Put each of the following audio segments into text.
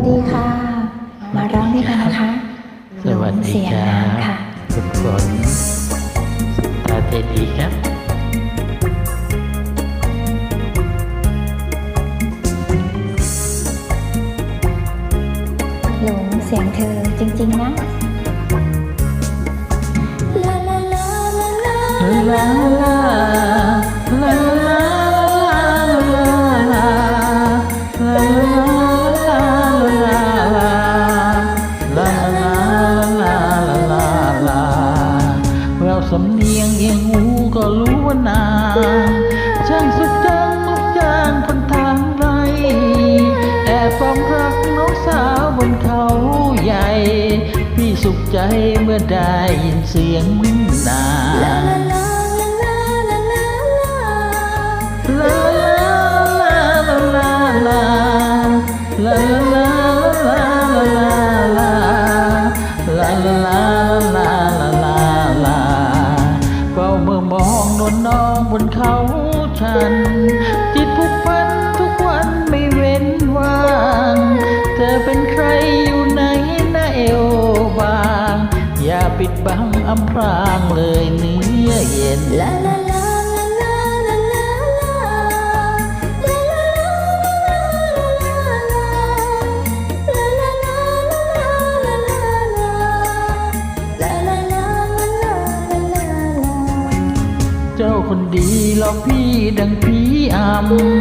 วัสดีค่ะ มาร้องด้วยกันนะคะสวัสดีครับทุกคนตาเจดีครับหลงเสียงเธอจริง ๆ นะลาลาลาลาลา สำเนียงเอียงหูก็รู้ว่านางช่างสุดจังลูกจางคนทางไรแอบฟังรักน้องสาวบนเขาใหญ่ พี่สุขใจเมื่อได้ยินเสียงนางลาลาลาลาลาลา จิตผูกพันทุกวันไม่เว้นว่าง เธอเป็นใครอยู่ไหนนะเอวบาง อย่าปิดบังอำพรางเลยเนื้อเย็นลาลาลา เจ้าคนดีหลอกพี่ดังผีอ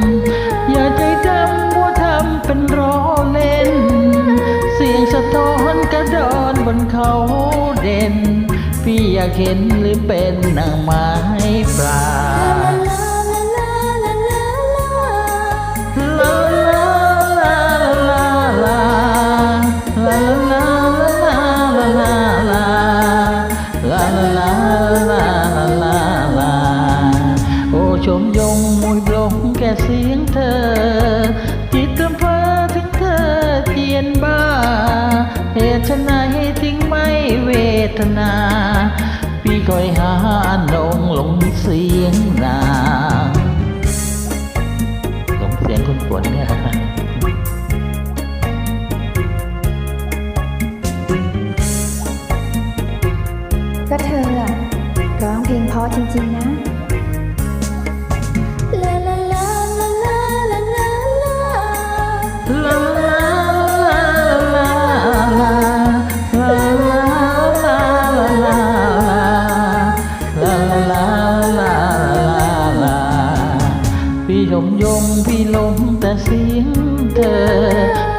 ำอย่าใจดำมัวทำเป็นล้อเล่น เสียงสะท้อนกระดอนบนเขาเด่น พี่อยากเห็นหรือเป็นนางไม้ปลาลาลาลาลาลาลาลาลาลาลา ทนาพี่คอยหานงหลงเสียงนางหลงเสียงคุณฝนเนี่ยก็เธอร้องเพลงเพราะจริง ๆ นะ สียงเธอ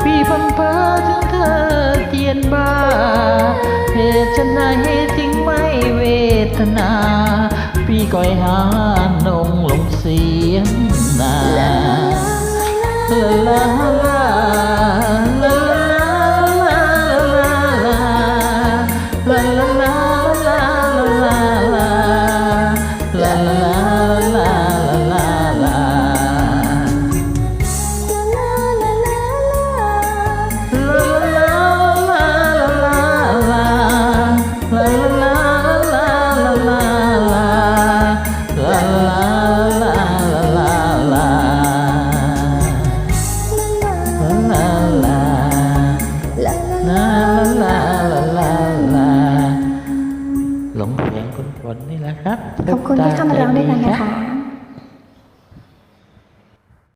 พี่พันเพอถึงเธอเตียนบ้าเหตุไฉนจึงไม่เวทนา พี่ก้อยหานงหลงเสียงนาลาลา ผนี่แหละครับ ขอบคุณที่เข้ามาร้องด้วยกันนะคะ